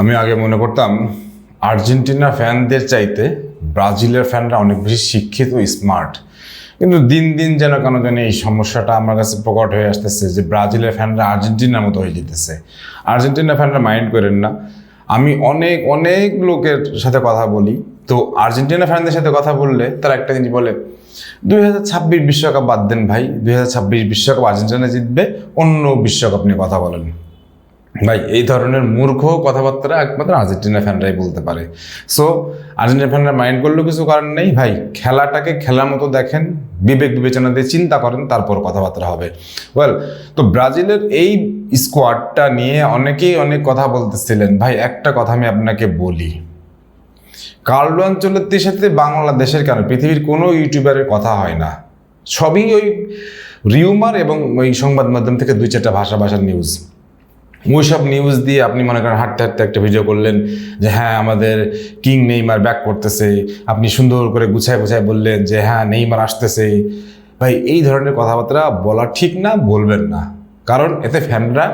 আমি আগে মনে করতাম, আর্জেন্টিনা ফ্যানদের চাইতে ব্রাজিলের ফ্যানরা অনেক বেশি শিক্ষিত স্মার্ট। কিন্তু দিন দিন যেন কেন জানি এই সমস্যাটা আমার কাছে প্রকট হয়ে আসতেছে যে ব্রাজিলের ফ্যানরা আর্জেন্টিনার মতো হয়ে যেতেছে। আর্জেন্টিনা ফ্যানরা মাইন্ড করেন না। আমি অনেক অনেক লোকের সাথে কথা বলি। তো আর্জেন্টিনা ফ্যানদের সাথে কথা বললে তারা একটা জিনিস বলে, দুই হাজার ছাব্বিশ বিশ্বকাপ বাদ দেন ভাই, দুই হাজার ছাব্বিশ বিশ্বকাপ আর্জেন্টিনা জিতবে, অন্য বিশ্বকাপ নিয়ে কথা বলেন। ভাই, এই ধরনের মূর্খ কথাবার্তা একমাত্র আর্জেন্টিনা ফ্যানরাই বলতে পারে। সো আর্জেন্টিনা ফ্যানরা মাইন্ড করলেও কিছু কারণ নেই। ভাই, খেলাটাকে খেলার মতো দেখেন, বিবেক বিবেচনা দিয়ে চিন্তা করেন, তারপর কথাবার্তা হবে। ওয়েল তো ব্রাজিলের এই স্কোয়াডটা নিয়ে অনেকেই অনেক কথা বলতেছিলেন। ভাই, একটা কথা আমি আপনাকে বলি। কার্লো আঞ্চলতির সাথে বাংলাদেশের কেন পৃথিবীর কোনো ইউটিউবারের কথা হয় না। সবই ওই রিউমার এবং ওই সংবাদ মাধ্যম থেকে দুই চারটা ভাষা ভাষার নিউজ ওই সব নিউজ দিয়ে আপনি মনে করেন হাঁটতে হাঁটতে একটা ভিডিও করলেন যে হ্যাঁ আমাদের কিং নেইমার ব্যাক করতেছে। আপনি সুন্দর করে গুছায় গুছায় বললেন যে হ্যাঁ নেইমার আসতেছে। ভাই, এই ধরনের কথাবার্তা বলা ঠিক না, বলবেন না। কারণ এতে ফ্যানরা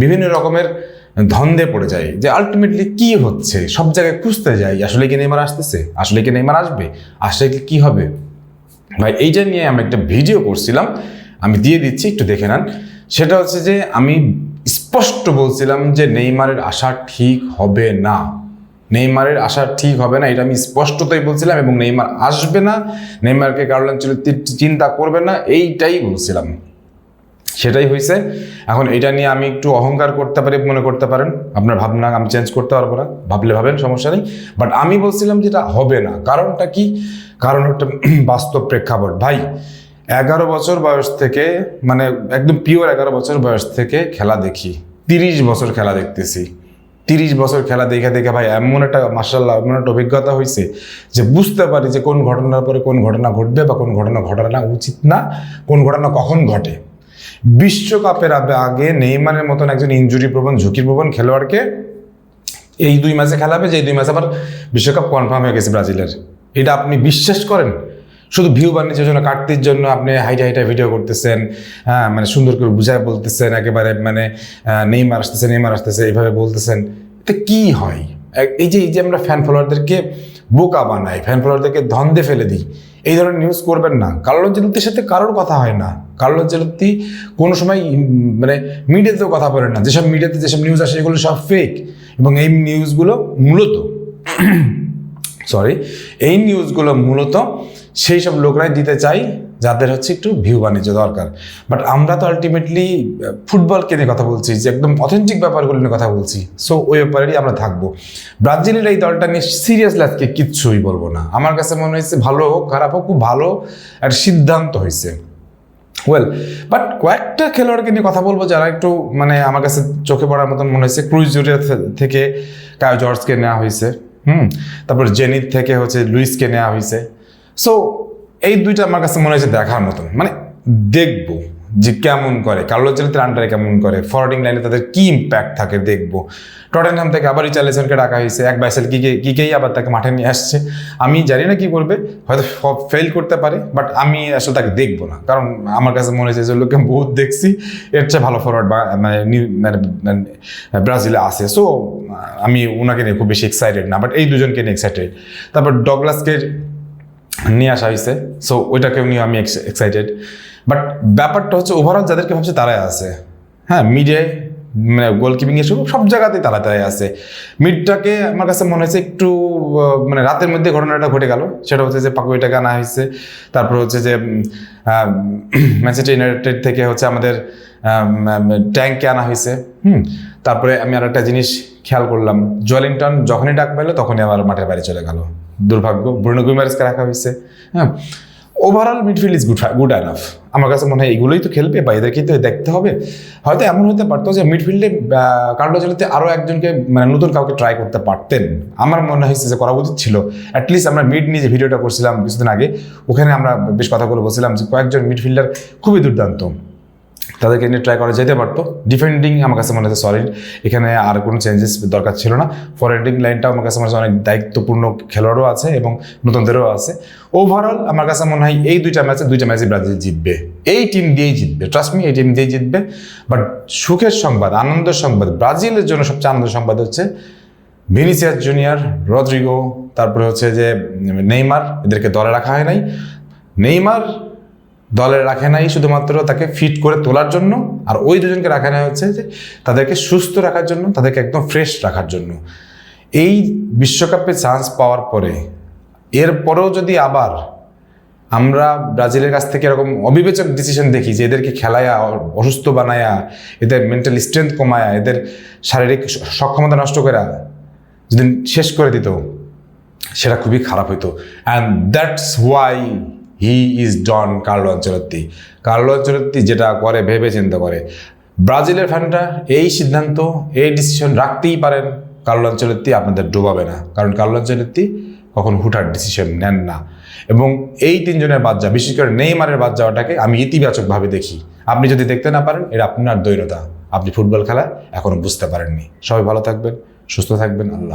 বিভিন্ন রকমের ধন্দে পড়ে যায় যে আলটিমেটলি কি হচ্ছে? সব জায়গায় খুঁজতে যাই, আসলে কি নেইমার আসতেছে? আসলে কি নেইমার আসবে? আসলে কি কি হবে? ভাই, এইটা নিয়ে আমি একটা ভিডিও করছিলাম, আমি দিয়ে দিচ্ছি, একটু দেখে নেন। সেটা হচ্ছে যে, আমি স্পষ্ট বলছিলাম যে নেইমারের আশা ঠিক হবে না। নেইমারের আশা ঠিক হবে না, এটা আমি স্পষ্টতই বলছিলাম এবং নেইমার আসবে না, নেইমারকে কারণ চিন্তা করবে না, এইটাই বলছিলাম। সেটাই হয়েছে এখন এটা নিয়ে আমি একটু অহংকার করতে পারি মনে করতে পারেন। আপনার ভাবনা আমি চেঞ্জ করতে পারব না, ভাবলে ভাবেন, সমস্যা নেই। বাট আমি বলছিলাম যেটা হবে না। কারণটা কি? কারণ একটা বাস্তব প্রেক্ষাপট। ভাই এগারো বছর বয়স থেকে মানে একদম পিওর এগারো বছর বয়স থেকে খেলা দেখি। তিরিশ বছর খেলা দেখতেছি। তিরিশ বছর খেলা দেখে দেখে ভাই এমন একটা মার্শাল্লাহ এমন একটা অভিজ্ঞতা হয়েছে যে বুঝতে পারি যে কোন ঘটনার পরে কোন ঘটনা ঘটবে বা কোন ঘটনা ঘটানো উচিত না, কোন ঘটনা কখন ঘটে। বিশ্বকাপের আগে নেইমারের মতন একজন ইঞ্জুরি প্রবণ ঝুঁকির প্রবণ খেলোয়াড়কে এই দুই ম্যাচে খেলাবে, যে দুই ম্যাচে আবার বিশ্বকাপ কনফার্ম হয়ে গেছে ব্রাজিলের। এটা আপনি বিশ্বাস করেন? শুধু ভিউ বানিয়েছে জন্য কাটতির জন্য আপনি হাইটা হাইটা ভিডিও করতেছেন হ্যাঁ মানে সুন্দর করে বুঝায় বলতেছেন, একেবারে মানে নেইমার আসতেছে নেইমার আসতেছে, এইভাবে বলতেছেন। এতে কী হয়? এই যে এই যে আমরা ফ্যান ফলোয়ারদেরকে বোকা বানাই ফ্যান ফলোয়ারদেরকে ধন্দে ফেলে দিই, এই ধরনের নিউজ করবেন না। কার্লো জেলুত্তির সাথে কারোর কথা হয় না। কার্লো জেলুত্তি কোনো সময় মানে মিডিয়াতেও কথা বলেন না। যেসব মিডিয়াতে যেসব নিউজ আসে, এগুলো সব ফেক এবং এই নিউজগুলো মূলত সরি এই নিউজগুলো মূলত সেই সব লোকরাই দিতে চাই, যাদের হচ্ছে একটু ভিউ বাণিজ্য দরকার। বাট আমরা তো আলটিমেটলি ফুটবলকে নিয়ে কথা বলছি, যে একদম অথেন্টিক ব্যাপারগুলো নিয়ে কথা বলছি। সো ওই ব্যাপারেই আমরা থাকব। ব্রাজিলের এই দলটা নিয়ে সিরিয়াসলি আজকে কিচ্ছুই বলব না। আমার কাছে মনে হয়েছে ভালো হোক, খারাপ হোক, খুব ভালো একটা সিদ্ধান্ত হয়েছে। ওয়েল বাট কয়েকটা খেলোয়াড়কে নিয়ে কথা বলব যারা একটু মানে আমার কাছে চোখে পড়ার মতন মনে হয়েছে। ক্রুইজ জুরিয়া থেকে কায় জর্জকে নেওয়া হয়েছে। হুম, তারপর জেনিত থেকে হচ্ছে লুইসকে নেওয়া হয়েছে। সো এই দুইটা আমার কাছে মনে হয়েছে দেখার মতন। মানে দেখব যে কেমন করে কার্লো চেলিতের আন্ডারে কেমন করে ফরওয়ার্ডিং লাইনে তাদের কি ইম্প্যাক্ট থাকে দেখব। টটেনহাম থেকে আবার রিচার্লিসনকে ডাকা হয়েছে, এক বাইসেল কিকে কিকেই আবার তাকে মাঠে নিয়ে আসছে। আমি জানি না কি করবে হয়তো ফেল করতে পারে বাট আমি আসলে তাকে দেখব না। কারণ আমার কাছে মনে হয়েছে যে, লোককে বহুত দেখছি, এর চেয়ে ভালো ফরওয়ার্ড মানে মানে মানে ব্রাজিলে আছে। সো আমি ওনাকে নিয়ে খুব বেশি এক্সাইটেড না বাট এই দুজনকে নিয়ে এক্সাইটেড তারপর ডগলাসকে নিয়ে আসা হয়েছে সো ওইটাকেও নিয়ে আমি এক্সাইটেড বাট ব্যাপারটা হচ্ছে ওভারঅল যাদেরকে ভাবছে তারাই আছে। হ্যাঁ মিডে মানে গোলকিপিং এসব সব জায়গাতেই তারা, তারাই আছে। মিডটাকে আমার কাছে মনে হয়েছে একটু মানে রাতের মধ্যে ঘটনাটা ঘটে গেল। সেটা হচ্ছে যে পাকুইটাকে আনা হয়েছে। তারপর হচ্ছে যে ম্যানচেস্টার ইউনাইটেড থেকে হচ্ছে আমাদের ট্যাঙ্কে আনা হয়েছে। হুম, তারপরে আমি আর একটা জিনিস খেয়াল করলাম। জোয়েলিংটন যখনই ডাক পেল তখনই আমার মাঠের বাইরে চলে গেল। দুর্ভাগ্য। ব্রুনো গুইমারেসকে রাখা হয়েছে। হ্যাঁ। Overall midfield is good good enough আমার কাছে মনে হয় এগুলোই তো খেলবে বা এদেরকেই তো দেখতে হবে। হয়তো এমন হতে পারতো যে মিডফিল্ডে কার্লো জেলিতে আরও একজনকে মানে নতুন কাউকে ট্রাই করতে পারতেন। আমার মনে হয়েছে যে করা উচিত ছিল। অ্যাটলিস্ট আমরা মিড নিয়ে যে ভিডিওটা করছিলাম কিছুদিন আগে, ওখানে আমরা বেশ কথাগুলো বলছিলাম যে কয়েকজন মিডফিল্ডার খুবই দুর্দান্ত। তাদেরকে নিয়ে ট্রাই করা যেতে পারতো। ডিফেন্ডিং আমার কাছে মনে হচ্ছে সলিড এখানে আর কোনো চেঞ্জেস দরকার ছিল না। ফরওয়ার্ডিং লাইনটাও আমার কাছে মনে হচ্ছে অনেক দায়িত্বপূর্ণ খেলোয়াড়ও আছে এবং নতুনদেরও আছে। ওভারঅল আমার কাছে মনে হয় এই দুইটা ম্যাচে দুইটা ম্যাচে ব্রাজিল জিতবে। এই টিম দিয়েই জিতবে। ট্রাস্ট মি এই টিম দিয়েই জিতবে। বাট সুখের সংবাদ, আনন্দের সংবাদ, ব্রাজিলের জন্য সবচেয়ে আনন্দের সংবাদ হচ্ছে ভিনিসিয়াস জুনিয়র রদ্রিগো তারপরে হচ্ছে যে নেইমার এদেরকে দলে রাখা হয় নাই। নেইমার দলে রাখে নাই, শুধুমাত্র তাকে ফিট করে তোলার জন্য। আর ওই দুজনকে রাখা নেওয়া হচ্ছে যে তাদেরকে সুস্থ রাখার জন্য, তাদেরকে একদম ফ্রেশ রাখার জন্য। এই বিশ্বকাপে চান্স পাওয়ার পরে, এরপরেও যদি আবার আমরা ব্রাজিলের কাছ থেকে এরকম অবিবেচক ডিসিশন দেখি যে এদেরকে খেলায়া, অসুস্থ বানায়া, এদের মেন্টাল স্ট্রেংথ কমায়া, এদের শারীরিক সক্ষমতা নষ্ট করে যদি শেষ করে দিত, সেটা খুবই খারাপ হইতো। And that's why he is Don Carlo Ancelotti Carlo Ancelotti যেটা করে ভেবে চিন্তা করে। ব্রাজিলের ফ্যানটা এই সিদ্ধান্ত, এই ডিসিশন রাখতেই পারেন। কার্লো অঞ্চলত্তি আপনাদের ডোবাবে না। কারণ কার্লো অঞ্চলত্তি কখন হুঠার ডিসিশন নেন না। এবং এই তিনজনের বাদ যাওয়া, বিশেষ করে নেইমারের বাদ যাওয়াটাকে আমি ইতিবাচকভাবে দেখি। আপনি যদি দেখতে না পারেন এটা আপনার দৈনতা আপনি ফুটবল খেলা এখনও বুঝতে পারেননি। সবাই ভালো থাকবেন, সুস্থ থাকবেন। আল্লাহ